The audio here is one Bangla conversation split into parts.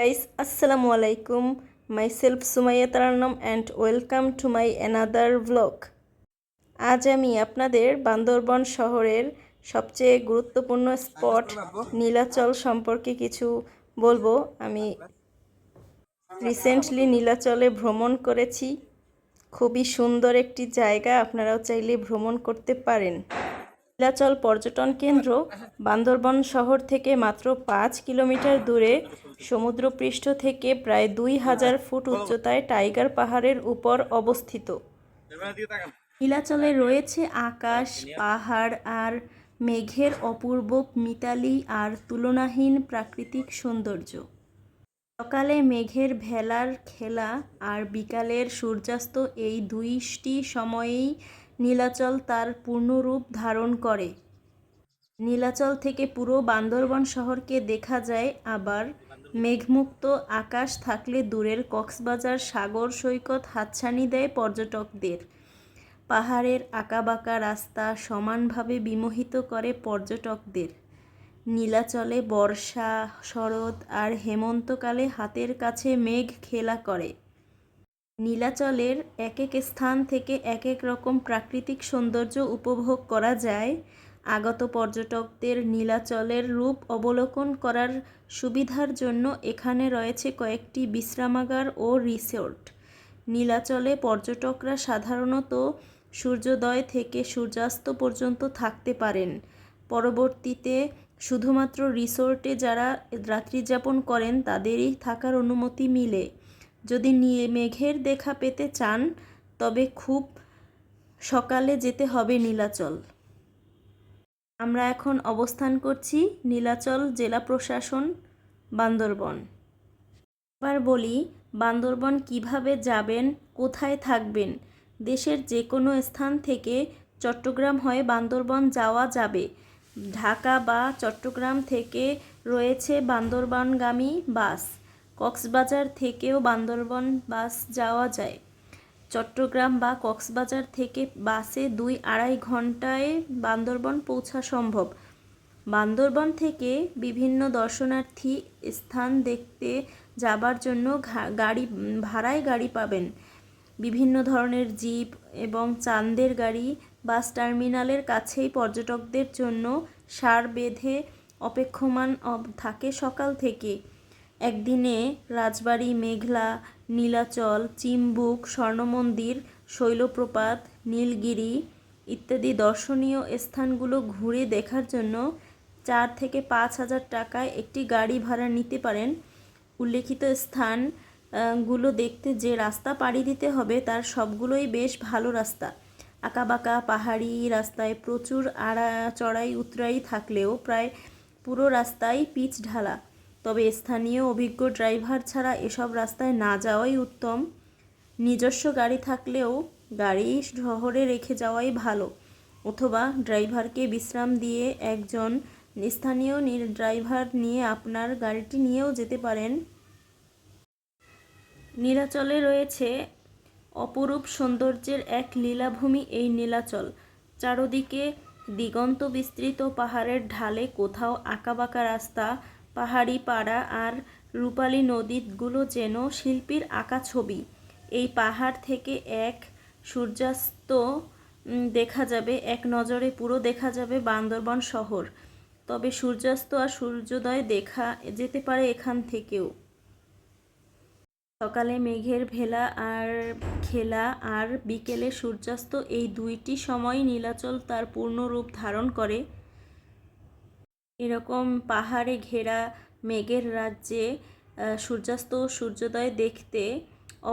guys, assalamu alaikum. Myself sumaya taranam and welcome to my another vlog. আজ আমি আপনাদের বান্দরবন শহরের সবচেয়ে গুরুত্বপূর্ণ স্পট নীলাচল সম্পর্কে কিছু বলব। আমি রিসেন্টলি নীলাচলে ভ্রমণ করেছি। খুবই সুন্দর একটি জায়গা, আপনারাও চাইলে ভ্রমণ করতে পারেন। নীলাচল পর্যটন কেন্দ্র বান্দরবন শহর থেকে মাত্র পাঁচ কিলোমিটার দূরে সমুদ্রপৃষ্ঠ থেকে প্রায় দুই হাজার ফুট উচ্চতায় টাইগার পাহাড়ের উপর অবস্থিত। নীলাচলে রয়েছে আকাশ, পাহাড় আর মেঘের অপূর্ব মিতালি আর তুলনাহীন প্রাকৃতিক সৌন্দর্য। সকালে মেঘের ভেলার খেলা আর বিকালের সূর্যাস্ত এই দুইটি সময়েই নীলাচল তার পূর্ণরূপ ধারণ করে। নীলাচল থেকে পুরো বান্দরবন শহরকে দেখা যায়, আবার মেঘমুক্ত আকাশ থাকলে দূরের কক্সবাজার, সাগর, সৈকত হাতছানি দেয় পর্যটকদের। পাহাড়ের আঁকাবাঁকা রাস্তা সমানভাবে বিমোহিত করে পর্যটকদের। নীলাচলে বর্ষা, শরৎ আর হেমন্তকালে হাতের কাছে মেঘ খেলা করে। নীলাচলের এক এক স্থান থেকে এক এক রকম প্রাকৃতিক সৌন্দর্য উপভোগ করা যায়। আগত পর্যটকদের নীলাচলের রূপ অবলোকন করার সুবিধার জন্য এখানে রয়েছে কয়েকটি বিশ্রামাগার ও রিসোর্ট। নীলাচলে পর্যটকরা সাধারণত সূর্যোদয় থেকে সূর্যাস্ত পর্যন্ত থাকতে পারেন। পরবর্তীতে শুধুমাত্র রিসোর্টে যারা রাত্রিযাপন করেন, তাদেরই থাকার অনুমতি মিলে। যদি নিয়ে মেঘের দেখা পেতে চান, তবে খুব সকালে যেতে হবে নীলাচল। আমরা এখন অবস্থান করছি নীলাচল জেলা প্রশাসন, বান্দরবন। এবার বলি, বান্দরবন কীভাবে যাবেন, কোথায় থাকবেন? দেশের যে কোনো স্থান থেকে চট্টগ্রাম হয়ে বান্দরবন যাওয়া যাবে। ঢাকা বা চট্টগ্রাম থেকে রয়েছে বান্দরবানগামী বাস। কক্সবাজার থেকেও বান্দরবন বাস যাওয়া যায়। চট্টগ্রাম বা কক্সবাজার থেকে বাসে দুই আড়াই ঘন্টায় বান্দরবন পৌঁছা সম্ভব। বান্দরবন থেকে বিভিন্ন দর্শনার্থী স্থান দেখতে যাবার জন্য গাড়ি, ভাড়ায় গাড়ি পাবেন। বিভিন্ন ধরনের জিপ এবং চান্দের গাড়ি বাস টার্মিনালের কাছেই পর্যটকদের জন্য সার বেঁধে অপেক্ষমান থাকে সকাল থেকে। একদিনে রাজবাড়ি, মেঘলা, নীলাচল, চিম্বুক, স্বর্ণমন্দির, শৈলপ্রপাত, নীলগিরি ইত্যাদি দর্শনীয় স্থানগুলো ঘুরে দেখার জন্য চার থেকে পাঁচ হাজার টাকায় একটি গাড়ি ভাড়া নিতে পারেন। উল্লেখিত স্থানগুলো দেখতে যে রাস্তা পাড়ি দিতে হবে, তার সবগুলোই বেশ ভালো রাস্তা। আঁকাবাঁকা, পাহাড়ি রাস্তায় প্রচুর আড়া চড়াই উতরাই থাকলেও প্রায় পুরো রাস্তাই পিচ ঢালা। তবে স্থানীয় অভিজ্ঞ ড্রাইভার ছাড়া এসব রাস্তায় না যাওয়াই উত্তম। নিজস্ব গাড়ি থাকলেও গাড়ি শহরে রেখে যাওয়াই ভালো, অথবা ড্রাইভারকে বিশ্রাম দিয়ে একজন স্থানীয় ড্রাইভার নিয়ে আপনার গাড়িটি নিয়েও যেতে পারেন। নীলাচলে রয়েছে অপরূপ সৌন্দর্যের এক লীলাভূমি এই নীলাচল। চারদিকে দিগন্ত বিস্তৃত পাহাড়ের ঢালে কোথাও আঁকাবাঁকা রাস্তা পাহাড়ি পাড়া আর রূপালী নদীগুলো যেন শিল্পীর আঁকা ছবি। এই পাহাড় থেকে এক সূর্যাস্ত দেখা যাবে, এক নজরে পুরো দেখা যাবে বান্দরবন শহর। তবে সূর্যাস্ত আর সূর্যোদয় দেখা যেতে পারে এখান থেকেও। সকালে মেঘের ভেলা আর খেলা আর বিকেলে সূর্যাস্ত এই দুইটি সময় নীলাচল তার পূর্ণ রূপ ধারণ করে। এরকম পাহাড়ে ঘেরা মেঘের রাজ্যে সূর্যাস্ত ও সূর্যোদয় দেখতে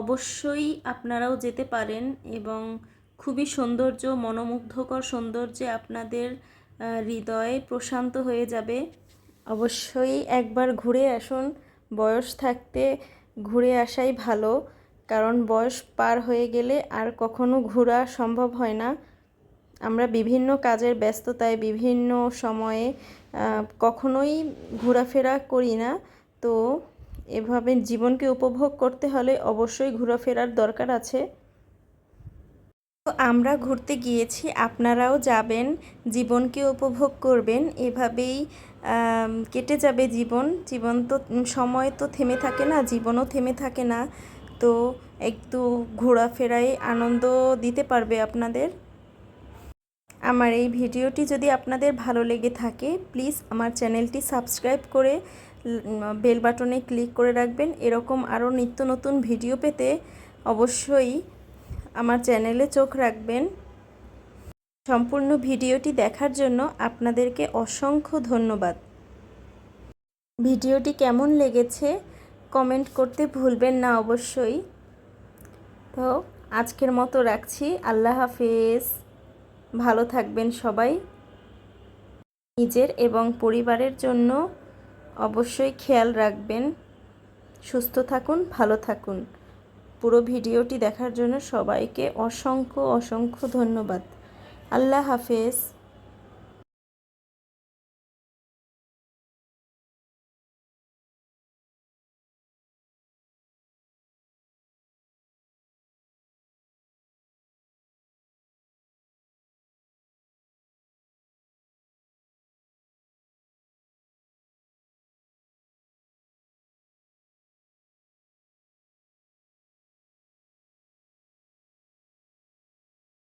অবশ্যই আপনারাও যেতে পারেন এবং খুবই সৌন্দর্য, মনোমুগ্ধকর সৌন্দর্যে আপনাদের হৃদয় প্রশান্ত হয়ে যাবে। অবশ্যই একবার ঘুরে আসুন। বয়স থাকতে ঘুরে আসাই ভালো, কারণ বয়স পার হয়ে গেলে আর কখনো ঘোরা সম্ভব হয় না। আমরা বিভিন্ন কাজের ব্যস্ততায়, বিভিন্ন সময়ে কখনোই ঘোরাফেরা করি না। তো এভাবে জীবনকে উপভোগ করতে হলে অবশ্যই ঘোরাফেরার দরকার আছে। তো আমরা ঘুরতে গিয়েছি, আপনারাও যাবেন, জীবনকে উপভোগ করবেন। এভাবেই কেটে যাবে জীবন। জীবন তো, সময় তো থেমে থাকে না, জীবনও থেমে থাকে না। তো একটু ঘোরাফেরায় আনন্দ দিতে পারবে আপনাদের। আমার এই ভিডিওটি যদি আপনাদের ভালো লেগে থাকে প্লিজ আমার চ্যানেলটি সাবস্ক্রাইব করে বেল বাটনে ক্লিক করে রাখবেন। এরকম আরও নিত্য নতুন ভিডিও পেতে অবশ্যই আমার চ্যানেলে চোখ রাখবেন। সম্পূর্ণ ভিডিওটি দেখার জন্য আপনাদেরকে অসংখ্য ধন্যবাদ। ভিডিওটি কেমন লেগেছে কমেন্ট করতে ভুলবেন না অবশ্যই। তো, আজকের মতো রাখছি। আল্লাহ হাফেজ। ভালো থাকবেন সবাই। নিজের এবং পরিবারের জন্য অবশ্যই খেয়াল রাখবেন। সুস্থ থাকুন, ভালো থাকুন। পুরো ভিডিওটি দেখার জন্য সবাইকে অসংখ্য অসংখ্য ধন্যবাদ। আল্লাহ হাফেজ।